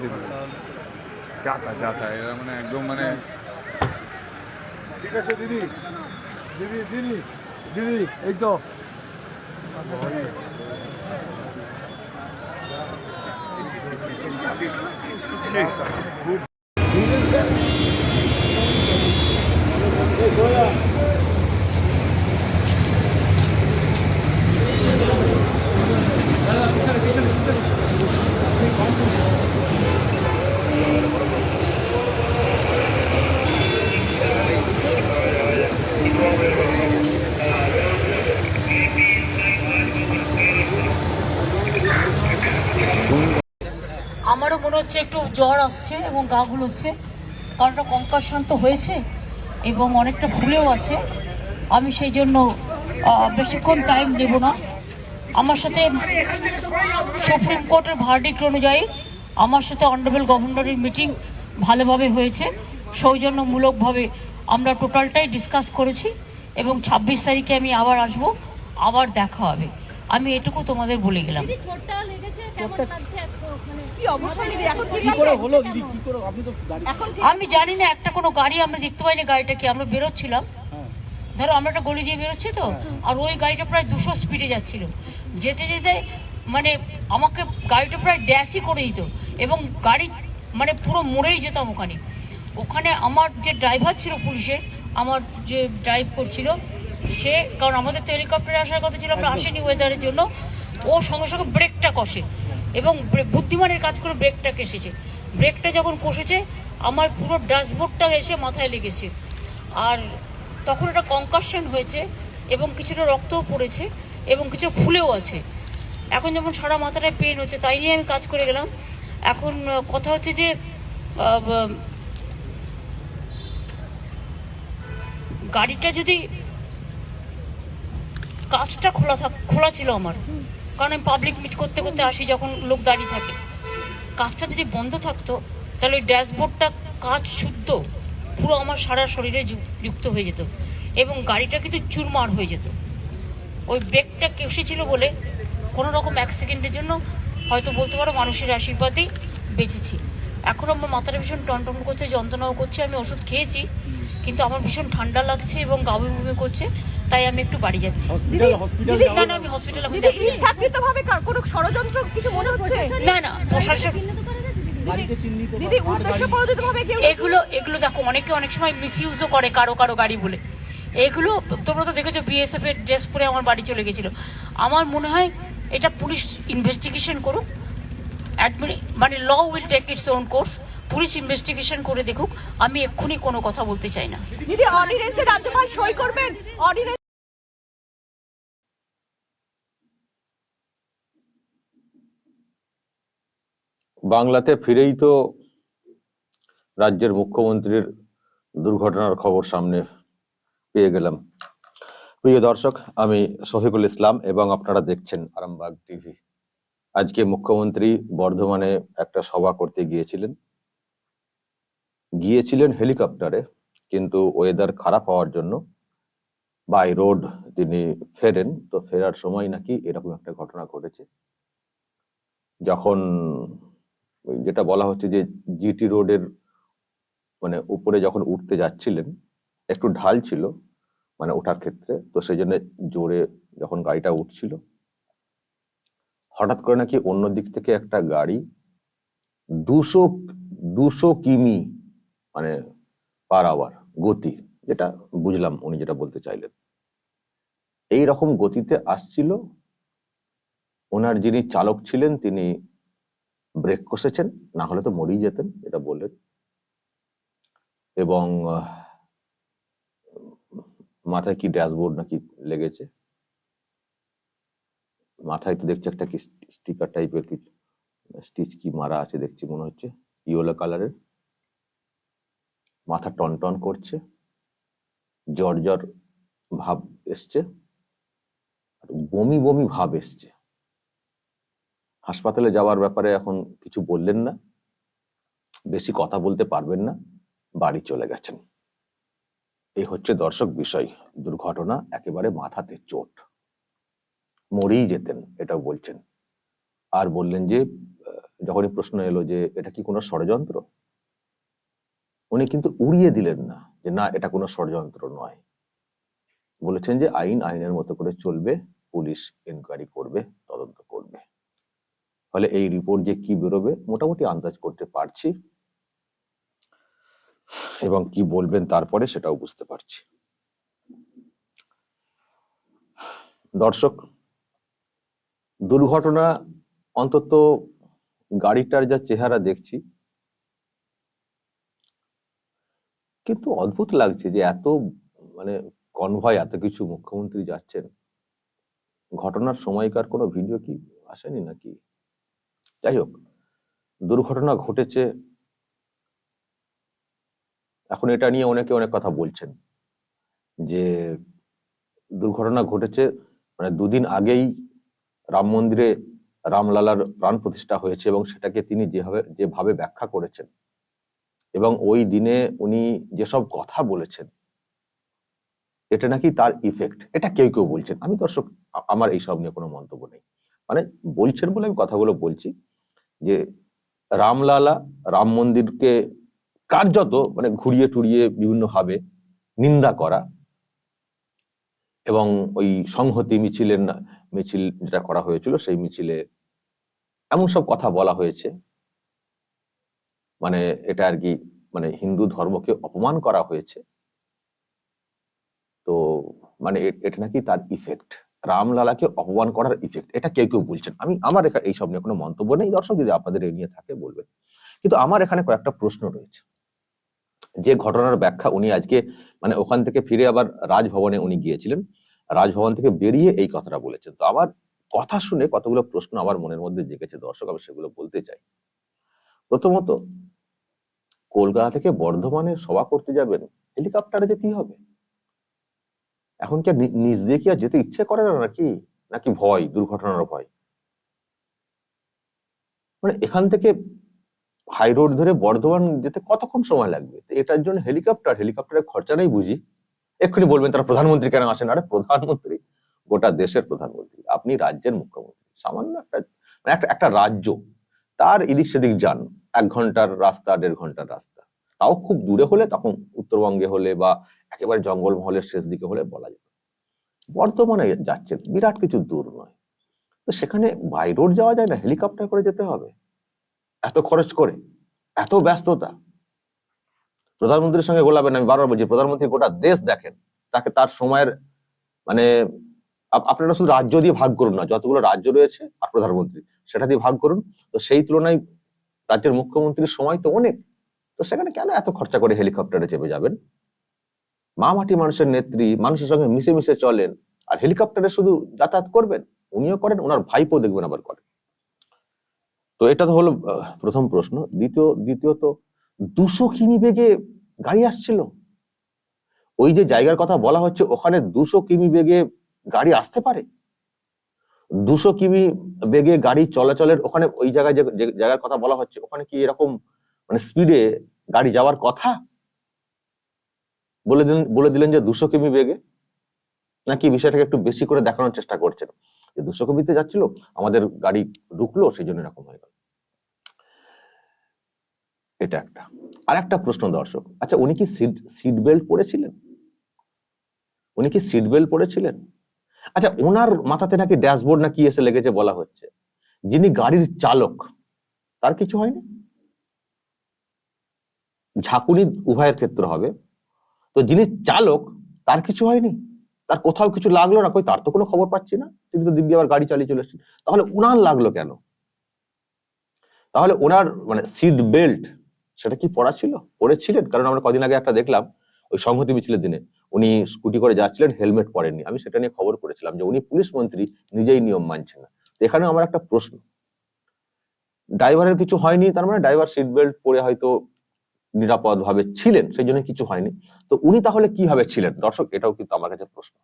বেঁচে দিল যাতা যাতা এরা মানে একদম মানে ঠিক আছে দিদি। দিদি দিদি দিদি এই তো। আমারও মনে হচ্ছে একটু জ্বর আসছে এবং গা গুলোচ্ছে কারণটা ওটা কঙ্কাশান্ত তো হয়েছে এবং অনেকটা ফুলেও আছে। আমি সেই জন্য বেশিক্ষণ টাইম নেব না। আমার সাথে সুপ্রিম কোর্টের ভার্ডিক্ট অনুযায়ী আমার সাথে অনারেবল গভর্নরের মিটিং ভালোভাবে হয়েছে। সৌজন্যমূলকভাবে আমরা টোটালটাই ডিসকাস করেছি এবং ছাব্বিশ তারিখে আমি আবার আসব আবার দেখা হবে। আমি এটুকু তোমাদের বলে গেলাম। মানে কি অবস্থা? দিদি এখন ঠিক কি আছে? করে হলো? দিদি কি করে? আপনি তো দাঁড়িয়ে এখন ঠিক আমি জানি না একটা কোনো গাড়ি আমরা দেখতে পাইনি গাড়িটা কি আমরা বেরোচ্ছিলাম। হ্যাঁ। ধরো আমরা একটা গলি দিয়ে বেরোচ্ছি তো আর ওই গাড়িটা প্রায় দুশো স্পিডে যাচ্ছিল। যেতে যেতে মানে আমাকে গাড়িটা প্রায় ড্যাশই করে দিত এবং গাড়ি মানে পুরো মরেই যেতাম ওখানে। ওখানে আমার যে ড্রাইভার ছিল পুলিশের আমার যে ড্রাইভ করছিল সে কারণ আমাদের তো হেলিকপ্টারে আসার কথা ছিল আমরা আসেনি ওয়েদারের জন্য ও সঙ্গে সঙ্গে ব্রেকটা কষে। এবং বুদ্ধিমানের কাজ করে ব্রেকটা কেসেছে। ব্রেকটা যখন কষেছে, আমার পুরো ড্যাশবোর্ডটা এসে মাথায় লেগেছে। আর তখন একটা কনকাশন হয়েছে এবং কিছুটা রক্তও পড়েছে এবং কিছু ফুলেও আছে। এখন যেমন সারা মাথাটায় পেন হচ্ছে, তাই নিয়ে আমি কাজ করে গেলাম। এখন কথা হচ্ছে যে গাড়িটা যদি কাজটা খোলা থাক খোলা ছিল আমার কারণ আমি পাবলিক মিট করতে করতে আসি যখন লোক দাঁড়িয়ে থাকে। কাজটা যদি বন্ধ থাকতো, তাহলে ওই ড্যাশবোর্ডটা কাজ শুদ্ধ, পুরো আমার সারা শরীরে যুক্ত হয়ে যেত এবং গাড়িটা কিন্তু চুরমার হয়ে যেত। ওই ব্রেকটা কেসেছিল বলে কোনো রকম এক সেকেন্ডের জন্য হয়তো বলতে পারো মানুষের আশীর্বাদেই বেঁচেছি। এখন আমার মাথাটা ভীষণ টনটন করছে, যন্ত্রণাও করছে, আমি ওষুধ খেয়েছি, কিন্তু আমার ভীষণ ঠান্ডা লাগছে এবং গাবে করছে। তাই আমি একটু বাড়ি যাচ্ছি। না না আমি হসপিটালে এখন। কোনো ষড়যন্ত্র কিছু মনে হচ্ছে? না না প্রশাসন এগুলো এগুলো দেখো অনেকে অনেক সময় মিসইউজও করে কারও কারও গাড়ি বলে। এগুলো তোমরা তো দেখেছ বিএসএফ এর ড্রেস পরে আমার বাড়ি চলে গেছিল। আমার মনে হয় এটা পুলিশ ইনভেস্টিগেশন করুক। মানে law will take its own course police investigation করে দেখুক। আমি এক্ষুনি কোনো কথা বলতে চাই না। দিদি অর্ডিনেন্সে রাজ্যপাল সই করবেন? অর্ডিনেন্স বাংলাতে ফিরেই তো রাজ্যের মুখ্যমন্ত্রীর দুর্ঘটনার খবর সামনে পেয়ে গেলাম। প্রিয় দর্শক, আমি শফিকুল ইসলাম এবং আপনারা দেখছেন আরামবাগ টিভি। আজকে মুখ্যমন্ত্রী বর্ধমানে একটা সভা করতে গিয়েছিলেন। গিয়েছিলেন হেলিকপ্টারে, কিন্তু ওয়েদার খারাপ হওয়ার জন্য বাই রোড তিনি ফেরেন। তো ফেরার সময় নাকি এরকম একটা ঘটনা ঘটেছে। যখন যেটা বলা হচ্ছে যে জিটি রোডের মানে উপরে যখন উঠতে যাচ্ছিলেন, একটু ঢাল ছিল মানে ওঠার ক্ষেত্রে, তো সেই জন্য জোরে যখন গাড়িটা উঠছিল, হঠাৎ করে নাকি অন্য দিক থেকে একটা গাড়ি দুশো দুশো কিমি মানে পার আওয়ার গতি যেটা বুঝলাম উনি যেটা বলতে চাইলেন এই রকম গতিতে আসছিল। ওনার যিনি চালক ছিলেন তিনি ব্রেক কষেছেন, না হলে তো মরেই যেতেন, এটা বললেন। এবং মাথায় কি ড্যাশবোর্ড নাকি লেগেছে? মাথায় তো দেখছি একটা কি স্টিকার টাইপের কি, স্টিচ কি মারা আছে দেখছি মনে হচ্ছে, ইয়েলো কালারের। মাথা টন টন করছে, জ্বর ভাব এসছে বমি বমি ভাব এসছে। হাসপাতালে যাওয়ার ব্যাপারে এখন কিছু বললেন না, বেশি কথা বলতে পারবেন না, বাড়ি চলে গেছেন। এই হচ্ছে দর্শক বিষয়, দুর্ঘটনা একেবারে মাথাতে চোট। মরেই যেতেন, এটাও বলছেন। আর বললেন যে, যখনই প্রশ্ন এলো যে, এটা কি কোনো ষড়যন্ত্র? উনি কিন্তু উড়িয়ে দিলেন না যে, না, এটা কোনো ষড়যন্ত্র নয়। বলেছেন যে, আইন, আইনের মতো করে চলবে, পুলিশ এনকোয়ারি করবে, তদন্ত করবে। ফলে এই রিপোর্ট যে কি বেরোবে মোটামুটি আন্দাজ করতে পারছি। এবং কি বলবেন তারপরে সেটাও বুঝতে পারছি। দর্শক, দুর্ঘটনা, অন্তত গাড়িটার যা চেহারা দেখছি, কিন্তু অদ্ভুত লাগছে যে এত মানে কনভয় এত কিছু মুখ্যমন্ত্রী যাচ্ছেন। ঘটনার সময়কার কোনো ভিডিও কি আসেনি নাকি? যাই হোক, দুর্ঘটনা ঘটেছে। এখন এটা নিয়ে অনেকে অনেক কথা বলছেন যে দুর্ঘটনা ঘটেছে মানে দুদিন আগেই রাম মন্দিরে রামলালার প্রাণ প্রতিষ্ঠা হয়েছে এবং সেটাকে তিনি যেভাবে যেভাবে ব্যাখ্যা করেছেন এবং ওই দিনে উনি যেসব কথা বলেছেন, এটা নাকি তার ইফেক্ট এটা কেউ কেউ বলছেন। আমি দর্শক আমার এইসব নিয়ে কোনো মন্তব্য নেই। মানে বলছেন বলে আমি কথাগুলো বলছি। যে রামলালা, রাম মন্দিরকে কার্যত মানে ঘুরিয়ে টুরিয়ে বিভিন্নভাবে নিন্দা করা এবং ওই সংহতি মিছিলের মিছিল যেটা করা হয়েছিল সেই মিছিলে এমন সব কথা বলা হয়েছে। মানে এটা আর কি মানে হিন্দু ধর্মকে অপমান করা হয়েছে। তো মানে এটা নাকি তার ইফেক্ট রামলালাকে অপমান করার ইফেক্ট এটা কেউ কেউ বলছেন। আমি, আমার এখানে এইসব নিয়ে কোনো মন্তব্য নেই, দর্শক যদি আপনাদের এ নিয়ে থাকে বলবেন। কিন্তু আমার এখানে কয়েকটা প্রশ্ন রয়েছে। যে ঘটনার ব্যাখ্যা উনি আজকে মানে ওখান থেকে ফিরে আবার রাজভবনে উনি গিয়েছিলেন। রাজভবন থেকে বেরিয়ে এই কথাটা বলেছেন। তো আমার কথা শুনে কতগুলো প্রশ্ন আমার মনের মধ্যে জেগেছে, দর্শক, আমি সেগুলো বলতে চাই। প্রথমত, কলকাতা থেকে বর্ধমানে সভা করতে যাবেন, হেলিকপ্টারে যেতেই হবে। এখন কি নিজ দিয়ে কি আর যেতে ইচ্ছে করে না নাকি? নাকি ভয় দুর্ঘটনার ভয়? মানে এখান থেকে হাই রোড ধরে বর্ধমান যেতে কতক্ষণ সময় লাগবে? এটার জন্য হেলিকপ্টার হেলিকপ্টারের খরচা নেই বুঝি? এক্ষুনি বলবেন তারা প্রধানমন্ত্রী কেন আসেন? আরে প্রধানমন্ত্রী, গোটা দেশের প্রধানমন্ত্রী, আপনি রাজ্যের মুখ্যমন্ত্রী। সামান্য একটা মানে একটা একটা রাজ্য, তার এদিক সেদিক যান। এক ঘণ্টার রাস্তা, দেড় ঘণ্টার রাস্তা। তাও খুব দূরে হলে তখন উত্তরবঙ্গে হলে বা একেবারে জঙ্গলমহলের শেষ দিকে হলে বলা যেত। বর্তমানে যাচ্ছেন বিরাট কিছু দূর নয়। তো সেখানে বাই রোড যাওয়া যায় না হেলিকপ্টার করে যেতে হবে? এত খরচ করে, এত ব্যস্ততা। প্রধানমন্ত্রীর সঙ্গে গোলাবেন আমি বারবার বলছি, প্রধানমন্ত্রী গোটা দেশ দেখেন। তাকে তার সময়ের মানে আপ- আপনারা শুধু রাজ্য দিয়ে ভাগ করুন না, যতগুলো রাজ্য রয়েছে আর প্রধানমন্ত্রী, সেটা দিয়ে ভাগ করুন। তো সেই তুলনায় রাজ্যের মুখ্যমন্ত্রীর সময় তো অনেক। তো সেখানে কেন এত খরচা করে হেলিকপ্টারে চেপে যাবেন? মা মাটি মানুষের নেত্রী, মানুষের সঙ্গে মিশে মিশে চলেন। আর হেলিকপ্টারে শুধু যাতায়াত করবেন, উনিও করেন, ওনার ভাইপো দেখবেন আবার করেন। তো এটা তো হলো প্রথম প্রশ্ন। দ্বিতীয়, দ্বিতীয়ত, দুশো কিমি বেগে গাড়ি আসছিল। ওই যে জায়গার কথা বলা হচ্ছে, ওখানে দুশো কিমি বেগে গাড়ি আসতে পারে। দুশো কিমি বেগে গাড়ি চলাচলের, ওখানে ওই জায়গায় যে, জায়গার কথা বলা হচ্ছে, ওখানে কি এরকম মানে স্পিডে গাড়ি যাওয়ার কথা? বলে দিলেন বলে দিলেন যে দুশো কিমি বেগে? নাকি বিষয়টাকে একটু বেশি করে দেখানোর চেষ্টা করছেন? যে দুশো কিমিতে যাচ্ছিল, আমাদের গাড়ি ঢুকলো সেই জন্য এরকম হয়ে গেল। এটা একটা। আর একটা প্রশ্ন দর্শক আচ্ছা উনি কি সিট সিট বেল্ট পরেছিলেন? উনি কি সিট বেল্ট পরেছিলেন? আচ্ছা ওনার মাথাতে নাকি ড্যাশবোর্ড না কি এসে লেগেছে বলা হচ্ছে? যিনি গাড়ির চালক, তার কিছু হয়নি? ঝাঁকুনি উভয়ের ক্ষেত্রে হবে। তো যিনি চালক, তার কিছু হয়নি। তার কোথাও কিছু লাগল না। কই, তার তো কোনো খবর পাচ্ছি না। তিনি তো দিব্যি আবার গাড়ি চালিয়ে চলে এসেছেন। তাহলে ওনার লাগল কেন? তাহলে ওনার মানে সিট বেল্ট সেটা কি পড়া ছিল? পড়েছিলেন কারণ আমরা কদিন আগে একটা দেখলাম ওই সংহতি মিছিলের দিনে। উনি স্কুটি করে যাচ্ছিলেন, হেলমেট পরেননি। আমি সেটা নিয়ে খবর করেছিলাম যে উনি পুলিশ মন্ত্রী, নিজেই নিয়ম মানছেন না। এখানে আমার একটা প্রশ্ন। ড্রাইভারের কিছু হয়নি, তার মানে ড্রাইভার সিট বেল্ট পরে হয়তো নিরাপদ ভাবে ছিলেন, সেই জন্য কিছু হয়নি। তো উনি তাহলে কীভাবে ছিলেন? দর্শক, এটাও কিন্তু আমার কাছে প্রশ্ন।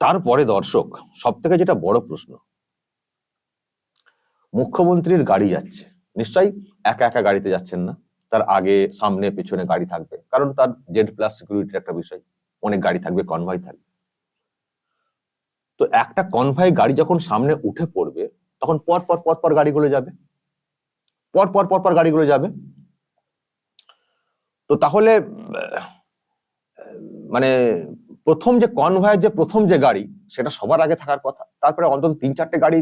তারপরে দর্শক সব থেকে যেটা বড় প্রশ্ন, মুখ্যমন্ত্রীর গাড়ি যাচ্ছে। নিশ্চয়ই একা একা গাড়িতে যাচ্ছেন না। তার আগে, সামনে, পেছনে গাড়ি থাকবে। কারণ তার জেড প্লাস সিকিউরিটির একটা বিষয়, অনেক গাড়ি থাকবে কনভয় থাকবে। তো একটা কনভয় গাড়ি যখন সামনে উঠে পড়বে, তখন পর পর পর পর গাড়িগুলো যাবে। পর পর পর পর গাড়িগুলো যাবে। তো তাহলে মানে প্রথম যে কনভয়ের যে প্রথম যে গাড়ি, সেটা সবার আগে থাকার কথা। তারপরে অন্তত তিন, চারটে গাড়ি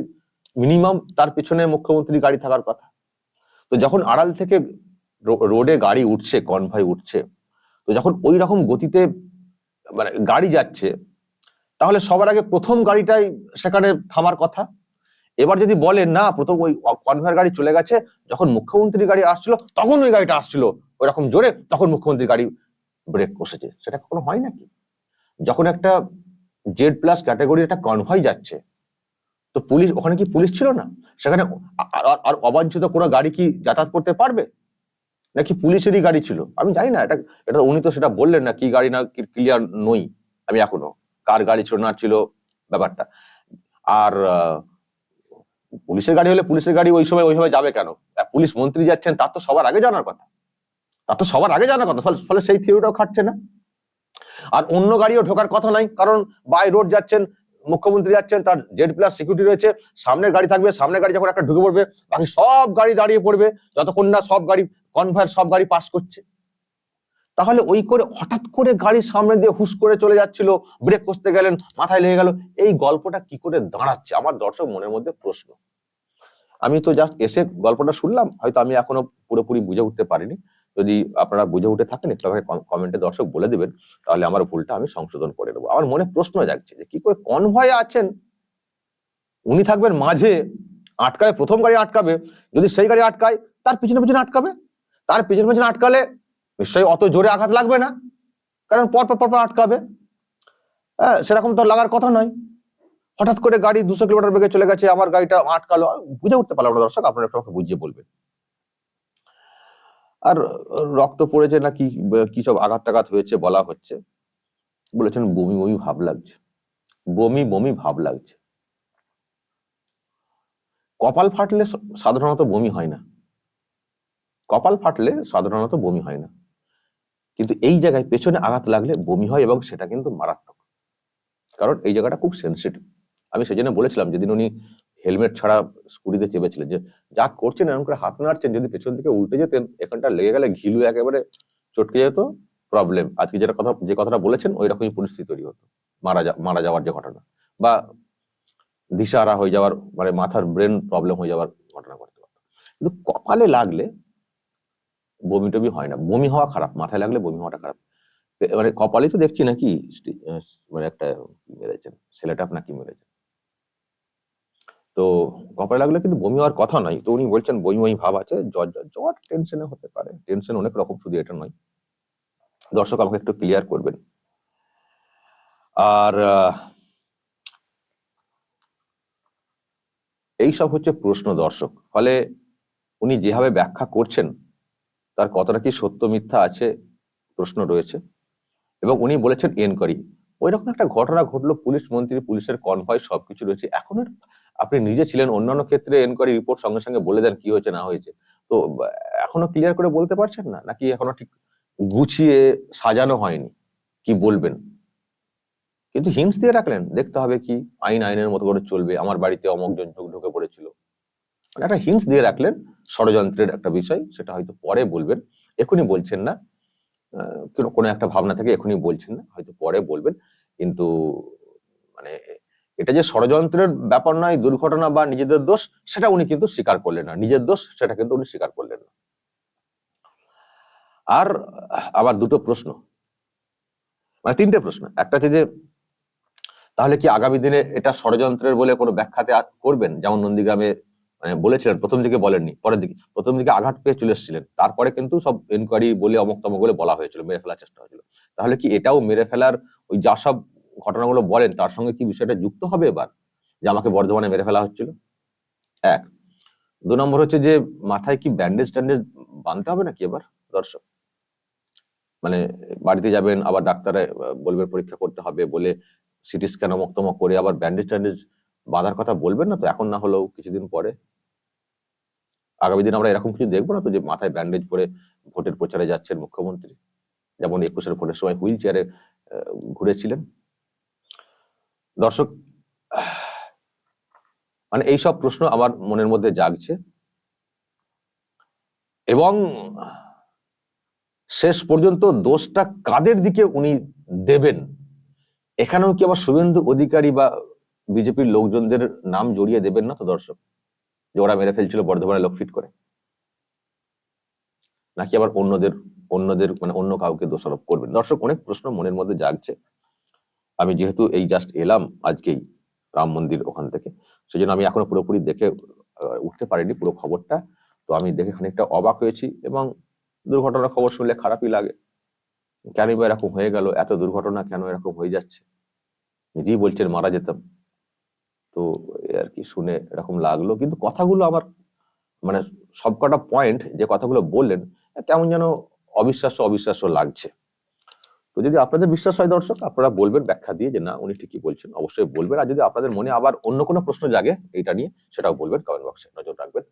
মিনিমাম তার পেছনে মুখ্যমন্ত্রী গাড়ি থাকার কথা। তো যখন আড়াল থেকে রোডে গাড়ি উঠছে কনভয় উঠছে, তো যখন ওই রকম গতিতে মানে গাড়ি যাচ্ছে, তাহলে সবার আগে প্রথম গাড়িটাই সেখানে থামার কথা। এবার যদি বলে না, প্রথম ওই কনভয়ের গাড়ি চলে গেছে। যখন মুখ্যমন্ত্রী গাড়ি আসছিল, তখন ওই গাড়িটা আসছিল। ওই রকম জোরে তখন মুখ্যমন্ত্রী গাড়ি ব্রেক কষেছে। সেটা কখনো হয় নাকি? যখন একটা জেড প্লাস ক্যাটাগরির একটা কনভয় যাচ্ছে, তো পুলিশ, ওখানে কি পুলিশ ছিল না? সেখানে আর অবাঞ্ছিত কোনো গাড়ি কি যাতায়াত করতে পারবে? নাকি পুলিশেরই গাড়ি ছিল? আমি জানি না, এটা এটা উনি তো সেটা বললেন না, কি গাড়ি না ক্লিয়ার নই। আমি এখনও, কার গাড়ি ছিল না ছিল ব্যাপারটা। আর পুলিশের গাড়ি হলে পুলিশের গাড়ি ওই সময় ওইভাবে যাবে কেন? পুলিশ মন্ত্রী যাচ্ছেন তার তো সবার আগে জানার কথা। তার তো সবার আগে জানার কথা, ফলে- সেই থিওরিটাও খাটছে না। আর অন্য গাড়িও ঢোকার কথা নাই, কারণ বাই রোড যাচ্ছেন, মুখ্যমন্ত্রী যাচ্ছেন, তার জেড প্লাস সিকিউরিটি রয়েছে, সামনের গাড়ি থাকবে, সামনের গাড়ি যখন একটা ঢুকে পড়বে, বাকি সব গাড়ি দাঁড়িয়ে পড়বে, যতক্ষণ না সব গাড়ি কনভয়ের সব গাড়ি পাস করছে। তাহলে ওই করে হঠাৎ করে গাড়ির সামনে দিয়ে হুস করে চলে যাচ্ছিল ব্রেক করতে গেলেন, মাথায় লেগে গেল, এই গল্পটা কি করে দাঁড়াচ্ছে? আমার দর্শক মনের মধ্যে প্রশ্ন। আমি তো জাস্ট এসে গল্পটা শুনলাম, হয়তো আমি এখনও পুরোপুরি বুঝে উঠতে পারিনি। যদি আপনারা বুঝে উঠে থাকেন, একটু আমাকে কমেন্টে দর্শক বলে দেবেন, তাহলে আমার ভুলটা আমি সংশোধন করে নেব আমার মনে প্রশ্ন জাগছে যে, কি করে কনভয়ে আছেন? উনি থাকবেন মাঝে, আটকালে প্রথম গাড়ি আটকাবে, যদি সেই গাড়ি আটকায়, তার পিছনে পিছনে আটকাবে? তার পিছনে পিছনে আটকালে নিশ্চয়ই অত জোরে আঘাত লাগবে না? কারণ পরপর পর পর পর আটকাবে। হ্যাঁ সেরকম তো লাগার কথা নয়। হঠাৎ করে গাড়ি দুশো কিলোমিটার বেগে চলে গেছে, আমার গাড়িটা আটকালো। বুঝে উঠতে পারলাম না দর্শক, আপনারা একটু আমাকে বুঝিয়ে বলবেন। আর রক্ত পড়েছে নাকি কি সব আঘাত টাঘাত হয়েছে বলা হচ্ছে। বলেছেন, বমি বমি ভাব লাগছে। বমি বমি ভাব লাগছে। কপাল ফাটলে সাধারণত বমি হয় না। কপাল ফাটলে সাধারণত বমি হয় না। কিন্তু এই জায়গায় পেছনে আঘাত লাগলে বমি হয় এবং সেটা কিন্তু মারাত্মক। কারণ এই জায়গাটা খুব সেন্সিটিভ আমি সেজন্য বলেছিলাম যেদিন উনি হেলমেট ছাড়া স্কুটিতে চেপেছিলেন যে যা করছেন, এরকম করে হাত নাড়ছেন, যদি পেছন থেকে উল্টে যেতেন, এখানটা লেগে গেলে ঘিলু একেবারে চটকে যেত প্রবলেম আজকে যেটা কথা, যে কথাটা বলেছেন ওই রকমই পরিস্থিতি তৈরি হতো। মারা যা, মারা যাওয়ার যে ঘটনা বা দিশাহারা হয়ে যাওয়ার মানে মাথার ব্রেন প্রবলেম হয়ে যাওয়ার ঘটনা ঘটতে পারতো। কিন্তু কপালে লাগলে বমি টমি হয় না। বমি হওয়া খারাপ, মাথায় লাগলে বমি হওয়াটা খারাপ। মানে কপালে তো দেখছি নাকি মানে একটা কি মেরেছেন, ছেলেটা নাকি মেরেছেন। তো কপালে লাগলে কিন্তু বমি হওয়ার কথা নয়। তো উনি বলছেন, বমি বমি ভাব আছে, জ্বর জ্বর টেনশনে হতে পারে। টেনশন অনেক রকম, শুধু এটা নয়। দর্শক, আমাকে একটু ক্লিয়ার করবেন। আর এইসব হচ্ছে প্রশ্ন দর্শক। ফলে উনি যেভাবে ব্যাখ্যা করছেন, তার কতটা কি সত্য, মিথ্যা আছে প্রশ্ন রয়েছে। এবং উনি বলেছেন, এনকোয়ারি। ওই রকম একটা ঘটনা ঘটলো, পুলিশ, মন্ত্রী, পুলিশের কনভয় সবকিছু রয়েছে। এখন আপনি নিজে ছিলেন, অন্যান্য ক্ষেত্রে এনকোয়ারি রিপোর্ট সঙ্গে সঙ্গে বলে দেন কি হয়েছে, না হয়েছে। তো এখনও ক্লিয়ার করে বলতে পারছেন না? নাকি এখনও ঠিক গুছিয়ে সাজানো হয়নি? কি বলবেন? কিন্তু হিন্টস দিয়ে রাখলেন, দেখতে হবে কি আইন আইনের মতো করে চলবে। আমার বাড়িতে অমক জন ঢুক- পড়েছিল। মানে একটা হিন্টস দিয়ে রাখলেন ষড়যন্ত্রের একটা বিষয়, সেটা হয়তো পরে বলবেন। এখনই বলছেন না। কোনো একটা ভাবনা থেকে এখনই বলছেন না, হয়তো পরে বলবেন। কিন্তু মানে এটা যে ষড়যন্ত্রের ব্যাপার নয়, দুর্ঘটনা বা নিজেদের দোষ, সেটা উনি কিন্তু স্বীকার করলেন না। নিজের দোষ, সেটা কিন্তু উনি স্বীকার করলেন না। আর আবার দুটো প্রশ্ন। মানে তিনটে প্রশ্ন। একটা হচ্ছে যে, তাহলে কি আগামী দিনে এটা ষড়যন্ত্রের বলে কোনো ব্যাখ্যাতে করবেন? যেমন নন্দীগ্রামে মানে বলেছিলেন, প্রথম দিকে বলেননি, পরের দিকে। প্রথম দিকে আঘাত পেয়ে চলে এসেছিলেন। তারপরে কিন্তু সব এনকোয়ারি বলে অমক তমক বলে বলা হয়েছিল, মেরে ফেলার চেষ্টা হয়েছিল। তাহলে কি এটাও মেরে ফেলার ওই যা সব ঘটনাগুলো বলেন, তার সঙ্গে কি বিষয়টা যুক্ত হবে এবার যে আমাকে বর্ধমানে মেরে ফেলা হচ্ছিল? এক। দু নম্বর হচ্ছে যে মাথায় কি ব্যান্ডেজ ট্যান্ডেজ বাঁধতে হবে নাকি এবার দর্শক? মানে বাড়িতে যাবেন, আবার ডাক্তারে বলবে পরীক্ষা করতে হবে বলে সিটি স্ক্যান অমক তমক করে আবার ব্যান্ডেজ ট্যান্ডেজ বাঁধার কথা বলবেন না তো এখন না হলেও কিছুদিন পরে? আগামী দিন আমরা এরকম কিছু দেখব না তো যে মাথায় ব্যান্ডেজ পরে ভোটের প্রচারে যাচ্ছেন মুখ্যমন্ত্রী? যেমন একুশের ভোটের সময় হুইল চেয়ারে ঘুরেছিলেন। দর্শক মানে এইসব প্রশ্ন আমার মনের মধ্যে জাগছে। এবং শেষ পর্যন্ত দোষটা কাদের দিকে উনি দেবেন? এখানেও কি আবার শুভেন্দু অধিকারী বা বিজেপির লোকজনদের নাম জড়িয়ে দেবেন না তো দর্শক? যে ওরা মেরে ফেলছিল, বর্ধমানে লোক ফিট করে। নাকি আবার অন্যদের অন্যদের মানে অন্য কাউকে দোষারোপ করবেন? দর্শক, অনেক প্রশ্ন মনের মধ্যে জাগছে। আমি যেহেতু এই জাস্ট এলাম আজকেই রাম মন্দির ওখান থেকে, সেজন্য আমি এখনও পুরোপুরি দেখে উঠতে পারিনি পুরো খবরটা। তো আমি দেখে খানিকটা অবাক হয়েছি এবং দুর্ঘটনার খবর শুনলে খারাপই লাগে। কেন বা এরকম হয়ে গেল? এত দুর্ঘটনা কেন এরকম হয়ে যাচ্ছে? নিজেই বলছেন মারা যেতাম। তো আর কি শুনে এরকম লাগল। কিন্তু কথাগুলো আমার মানে সবকটা পয়েন্ট যে কথাগুলো বললেন কেমন যেন অবিশ্বাস্য অবিশ্বাস্য লাগছে। তো যদি আপনাদের বিশ্বাস হয় দর্শক, আপনারা বলবেন ব্যাখ্যা দিয়ে যে না, উনি ঠিকই বলছেন। অবশ্যই বলবেন। আর যদি আপনাদের মনে আবার অন্য কোনো প্রশ্ন জাগে এটা নিয়ে, সেটাও বলবেন কমেন্ট বক্সে। নজর রাখবেন।